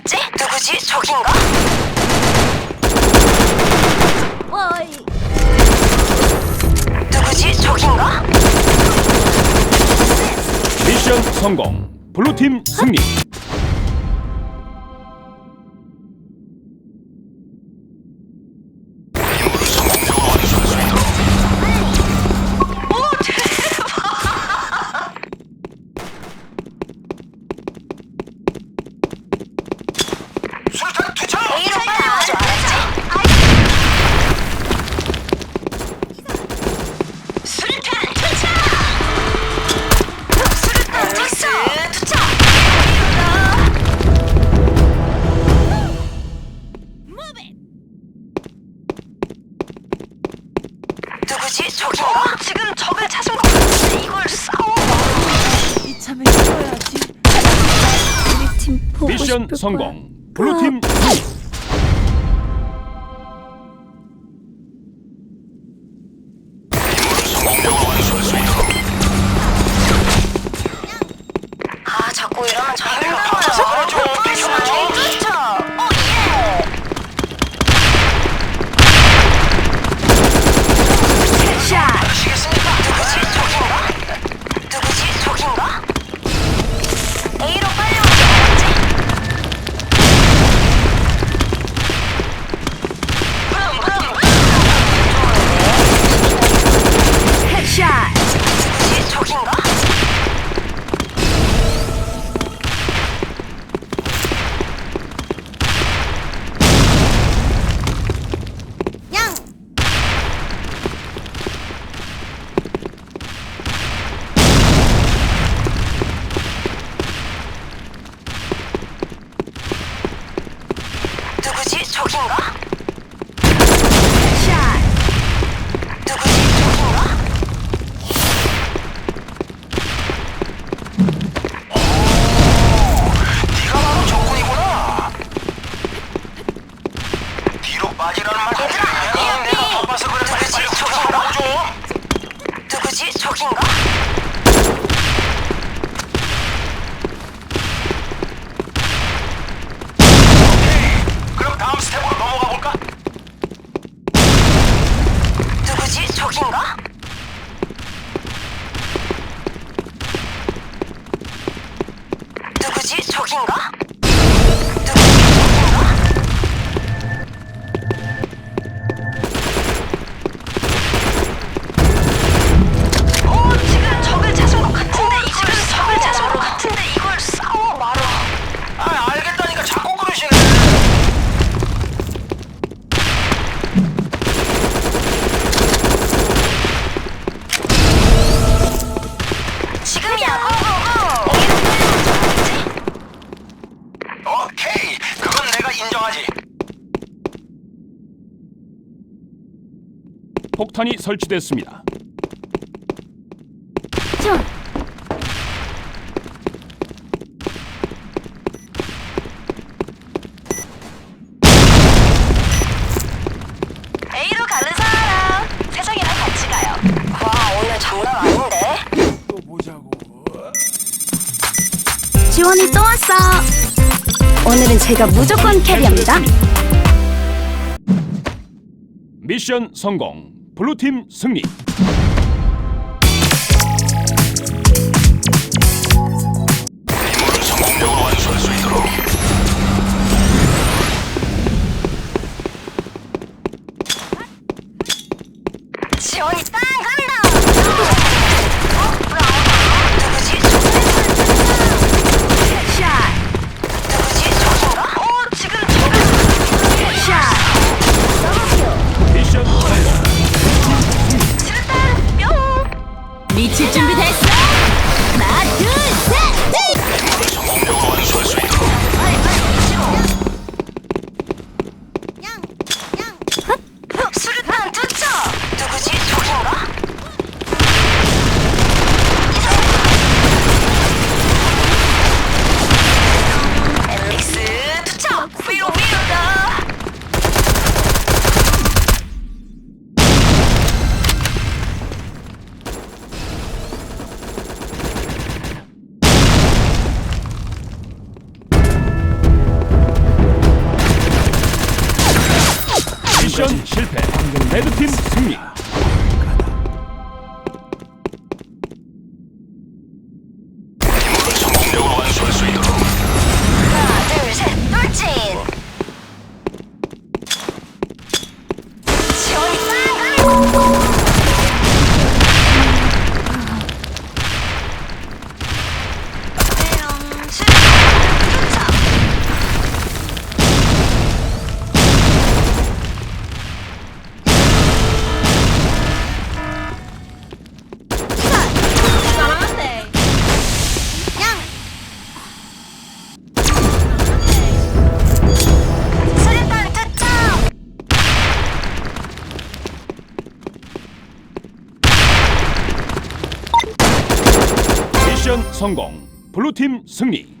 잡지? 누구지? 적인가? 어이. 누구지? 적인가? 미션 성공. 블루팀 승리. 누구지? 저긴가? 지금 적을 찾은 것 같은데 이걸 싸워 이참에 쉬어야지. 우리 팀 보고 미션 싶을 거야. 성공. 블루팀 빠지라는 말 얘들아? 삐, 내가 삐. 바빠서 그래. 빨리? 빨리 투척하라고 좀. 누구지 저긴가? 그럼 다음 스텝으로 넘어가 볼까? 누구지 저긴가? 누구지 저긴가? 폭탄이 설치됐습니다. 자, A로 가는 사람 세상이랑 같이 가요. 와 오늘 장난 아닌데. 지원이 또 왔어. 오늘은 제가 무조건 캐리합니다. 미션 성공. 블루팀 승리. 레드팀 승리. 성공. 블루팀 승리.